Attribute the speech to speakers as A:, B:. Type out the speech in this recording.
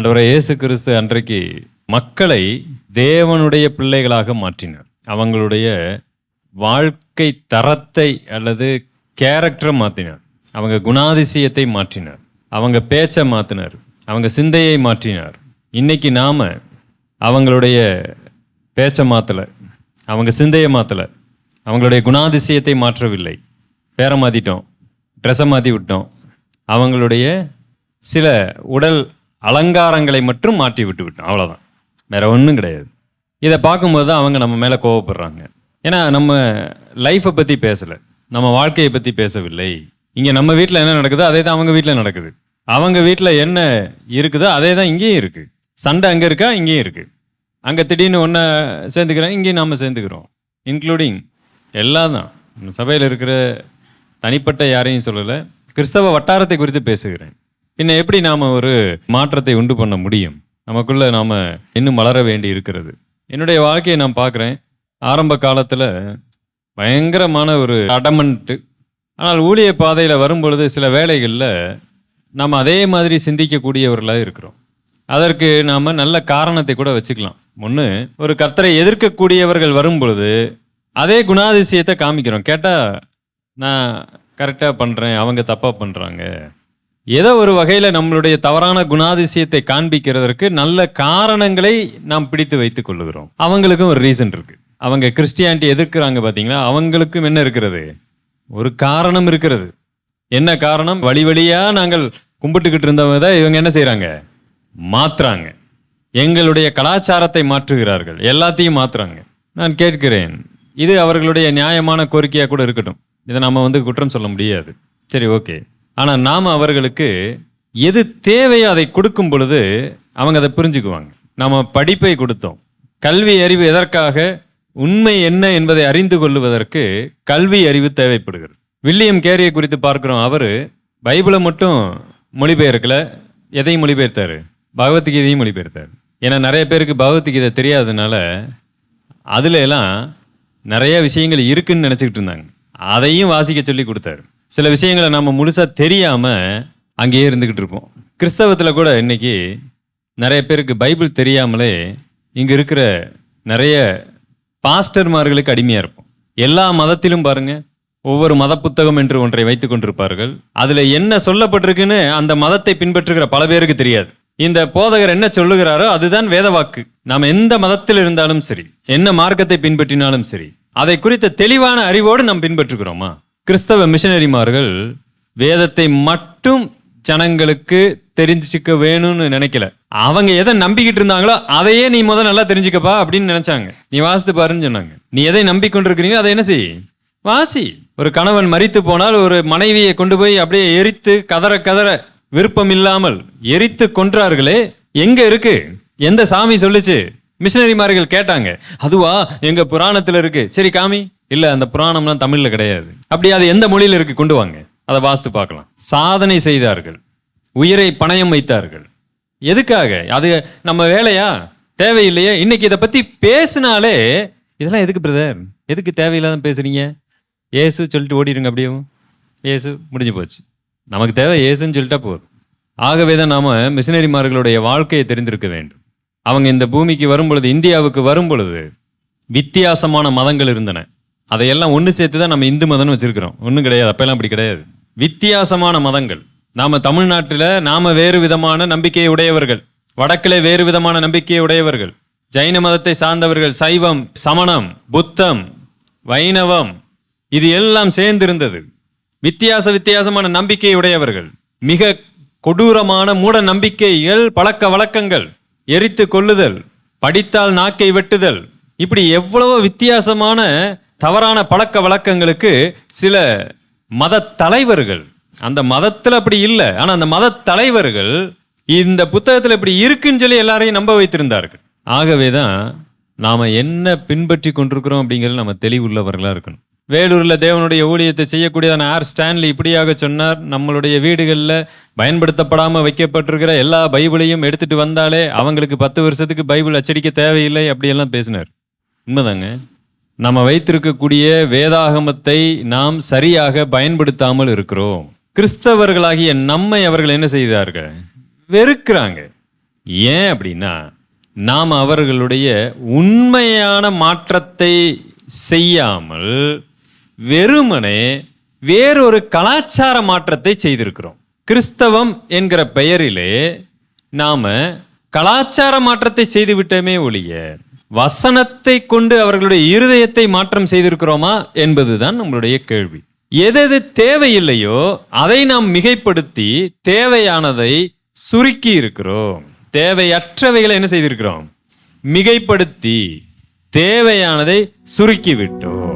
A: ஆண்டவரை இயேசு கிறிஸ்து அன்றைக்கு மக்களை தேவனுடைய பிள்ளைகளாக மாற்றினார். அவங்களுடைய வாழ்க்கை தரத்தை அல்லது கேரக்டரை மாற்றினார். அவங்க குணாதிசயத்தை மாற்றினார். அவங்க பேச்சை மாற்றினார். அவங்க சிந்தையை மாற்றினார். இன்னைக்கு நாம் அவங்களுடைய பேச்சை மாற்றலை அவங்க சிந்தையை மாற்றலை அவங்களுடைய குணாதிசயத்தை மாற்றவில்லை. பேரை மாற்றிட்டோம் ட்ரெஸ்ஸை மாற்றி விட்டோம். அவங்களுடைய சில உடல் அலங்காரங்களை மட்டும் மாற்றி விட்டு விட்டோம். அவ்வளோதான் வேற ஒன்றும் கிடையாது. இதை பார்க்கும்போது தான் அவங்க நம்ம மேலே கோவப்படுறாங்க. ஏன்னா நம்ம லைஃப்பை பற்றி பேசலை. நம்ம வாழ்க்கையை பற்றி பேசவில்லை. இங்கே நம்ம வீட்டில் என்ன நடக்குதோ அதே தான் அவங்க வீட்டில் நடக்குது. அவங்க வீட்டில் என்ன இருக்குதோ அதே தான் இங்கேயும் இருக்குது சண்டை அங்கே இருக்கா இங்கேயும் இருக்குது அங்கே திடீர்னு ஒன்றை சேர்ந்துக்கிறோம் இங்கேயும் நாம் சேர்ந்துக்கிறோம். இன்க்ளூடிங் எல்லாம் தான் சபையில் இருக்கிற தனிப்பட்ட யாரையும் சொல்லலை. கிறிஸ்தவ வட்டாரத்தை குறித்து பேசுகிறேன். இன்னும் எப்படி நாம் ஒரு மாற்றத்தை உண்டு பண்ண முடியும்? நமக்குள்ளே நாம் இன்னும் வளர வேண்டி இருக்கிறது. என்னுடைய வாழ்க்கையை நான் பார்க்குறேன். ஆரம்ப காலத்தில் பயங்கரமான ஒரு அடமன்ட்டு ஆனால் ஊழிய பாதையில் வரும்பொழுது சில வேலைகளில் நாம் அதே மாதிரி சிந்திக்கக்கூடியவர்களாக இருக்கிறோம். அதற்கு நாம் நல்ல காரணத்தை கூட வச்சுக்கலாம். ஒன்று ஒரு கர்த்தரை எதிர்க்கக்கூடியவர்கள் வரும் பொழுது அதே குணாதிசயத்தை காமிக்கிறோம். கேட்டால் நான் கரெக்டாக பண்ணுறேன் அவங்க தப்பாக பண்ணுறாங்க ஏதோ ஒரு வகையில் நம்மளுடைய தவறான குணாதிசயத்தை காண்பிக்கிறதற்கு நல்ல காரணங்களை நாம் பிடித்து வைத்துக் கொள்ளுகிறோம். அவங்களுக்கும் ஒரு ரீசன் இருக்கு. அவங்க கிறிஸ்டியானிட்டி எதிர்க்கிறாங்க பார்த்தீங்களா அவங்களுக்கும் என்ன இருக்கிறது? ஒரு காரணம் இருக்கிறது. என்ன காரணம்? வழி வழியாக நாங்கள் கும்பிட்டுக்கிட்டு இருந்தவங்க தான் இவங்க என்ன செய்கிறாங்க மாற்றுறாங்க எங்களுடைய கலாச்சாரத்தை மாற்றுகிறார்கள். எல்லாத்தையும் மாற்றுறாங்க நான் கேட்கிறேன் இது அவர்களுடைய நியாயமான கோரிக்கையாக கூட இருக்கட்டும். இதை நம்ம வந்து குற்றம் சொல்ல முடியாது. சரி ஓகே ஆனால் நாம் அவர்களுக்கு எது தேவையோ அதை கொடுக்கும் பொழுது அவங்க அதை புரிஞ்சுக்குவாங்க. நாம் படிப்பை கொடுத்தோம். கல்வி அறிவு எதற்காக? உண்மை என்ன என்பதை அறிந்து கொள்ளுவதற்கு கல்வி அறிவு தேவைப்படுகிறது. வில்லியம் கேரியை குறித்து பார்க்குறோம். அவர் பைபிளை மட்டும் மொழிபெயர்க்கல எதையும் மொழிபெயர்த்தாரு. பகவத்கீதையும் மொழிபெயர்த்தார். ஏன்னா நிறைய பேருக்கு பகவத்கீதை தெரியாததுனால அதுல எல்லாம் நிறைய விஷயங்கள் இருக்குன்னு நினச்சிக்கிட்டு இருந்தாங்க. அதையும் வாசிக்க சொல்லி கொடுத்தாரு. சில விஷயங்களை நம்ம முழுசாக தெரியாமல் அங்கேயே இருந்துக்கிட்டு இருப்போம். கிறிஸ்தவத்தில் கூட இன்றைக்கி நிறைய பேருக்கு பைபிள் தெரியாமலே இங்கே இருக்கிற நிறைய பாஸ்டர்மார்களுக்கு அடிமையாக இருப்போம். எல்லா மதத்திலும் பாருங்கள் ஒவ்வொரு மத புத்தகம் என்று ஒன்றை வைத்து கொண்டிருப்பார்கள். அதில் என்ன சொல்லப்பட்டிருக்குன்னு அந்த மதத்தை பின்பற்றுகிற பல பேருக்கு தெரியாது. இந்த போதகர் என்ன சொல்லுகிறாரோ அதுதான் வேத வாக்கு. நாம் எந்த மதத்தில் இருந்தாலும் சரி என்ன மார்க்கத்தை பின்பற்றினாலும் சரி அதை குறித்த தெளிவான அறிவோடு நாம் பின்பற்றுகிறோமா? கிறிஸ்தவ மிஷனரிமார்கள் வேதத்தை மட்டும் ஜனங்களுக்கு தெரிஞ்சுக்க வேணும்னு நினைக்கல. அவங்க எதை நம்பிக்கிட்டு இருந்தாங்களோ அதையே நீ முதல் நல்லா தெரிஞ்சுக்கப்பா அப்படின்னு நினைச்சாங்க. நீ வாசித்து பாருன்னு சொன்னாங்க. நீ எதை நம்பிக்கொண்டிருக்கிறீங்களோ அதை என்ன செய்? வாசி. ஒரு கணவன் மறித்து போனால் ஒரு மனைவியை கொண்டு போய் அப்படியே எரித்து கதற கதற விருப்பம் இல்லாமல் எரித்து கொன்றார்களே எங்க இருக்கு? எந்த சாமி சொல்லுச்சு? மிஷனரிமார்கள் கேட்டாங்க. அதுவா எங்க புராணத்துல இருக்கு. சரி காமி. இல்ல அந்த புராணம்லாம் தமிழ்ல கிடையாது. அப்படி அது எந்த மொழியில இருக்கு? கொண்டு வாங்க. அதை வாஸ்து பார்க்கலாம். சாதனை செய்தார்கள். உயிரை பணயம் வைத்தார்கள். எதுக்காக? அது நம்ம வேலையா? தேவையில்லையே. இன்னைக்கு இதை பத்தி பேசினாலே இதெல்லாம் எதுக்கு பிரதர் எதுக்கு தேவையில்லாத பேசுறீங்க? ஏசு சொல்லிட்டு ஓடிடுங்க அப்படியே. ஏசு முடிஞ்சு போச்சு. நமக்கு தேவை ஏசுன்னு சொல்லிட்டா போதும். ஆகவே தான் நாம மிஷினரிமார்களுடைய வாழ்க்கையை தெரிந்திருக்க வேண்டும். அவங்க இந்த பூமிக்கு வரும் பொழுது இந்தியாவுக்கு வரும் பொழுது வித்தியாசமான மதங்கள் இருந்தன. அதையெல்லாம் ஒன்று சேர்த்து தான் நம்ம இந்து மதம்னு வச்சுருக்கிறோம். ஒன்றும் கிடையாது. அப்போல்லாம் அப்படி கிடையாது. வித்தியாசமான மதங்கள். நாம் தமிழ்நாட்டில் நாம் வேறு விதமான நம்பிக்கையை உடையவர்கள். வடக்கில் வேறு விதமான நம்பிக்கையை உடையவர்கள். ஜைன மதத்தை சார்ந்தவர்கள் சைவம் சமணம் புத்தம் வைணவம் இது எல்லாம் சேர்ந்திருந்தது. வித்தியாச வித்தியாசமான நம்பிக்கை உடையவர்கள். மிக கொடூரமான மூட நம்பிக்கைகள் பழக்க வழக்கங்கள் எரித்து கொள்ளுதல் படித்தால் நாக்கை வெட்டுதல். இப்படி எவ்வளவோ வித்தியாசமான தவறான பழக்க வழக்கங்களுக்கு சில மத தலைவர்கள் அந்த மதத்தில் அப்படி இல்லை ஆனால் அந்த மத தலைவர்கள் இந்த புத்தகத்தில் இப்படி இருக்குன்னு சொல்லி எல்லாரையும் நம்ப வைத்திருந்தார்கள். ஆகவே தான் நாம் என்ன பின்பற்றி கொண்டிருக்கிறோம் அப்படிங்கிறது நம்ம தெளிவுள்ளவர்களாக இருக்கணும். வேலூரில் தேவனுடைய ஊழியத்தை செய்யக்கூடியதான ஆர். ஸ்டான்லி இப்படியாக சொன்னார் நம்மளுடைய வீடுகளில் பயன்படுத்தப்படாமல் வைக்கப்பட்டிருக்கிற எல்லா பைபிளையும் எடுத்துகிட்டு வந்தாலே அவங்களுக்கு பத்து வருஷத்துக்கு பைபிள் அச்சடிக்க தேவையில்லை அப்படியெல்லாம் பேசினார். உண்மைதாங்க. நம்ம வைத்திருக்கக்கூடிய வேதாகமத்தை நாம் சரியாக பயன்படுத்தாமல் இருக்கிறோம். கிறிஸ்தவர்களாகிய நம்மை அவர்கள் என்ன செய்தார்கள்? வெறுக்கிறாங்க. ஏன் அப்படின்னா நாம் அவர்களுடைய உண்மையான மாற்றத்தை செய்யாமல் வெறுமனே வேறொரு கலாச்சார மாற்றத்தை செய்திருக்கிறோம். கிறிஸ்தவம் என்கிற பெயரிலே நாம கலாச்சார மாற்றத்தை செய்து விட்டோமே ஒழிய வசனத்தை கொண்டு அவர்களுடைய இருதயத்தை மாற்றம் செய்திருக்கிறோமா என்பதுதான் நம்மளுடைய கேள்வி. எதெது தேவையில்லையோ அதை நாம் மிகைப்படுத்தி தேவையானதை சுருக்கி இருக்கிறோம். தேவையற்றவைகளை என்ன செய்திருக்கிறோம்? மிகைப்படுத்தி தேவையானதை சுருக்கி விட்டோம்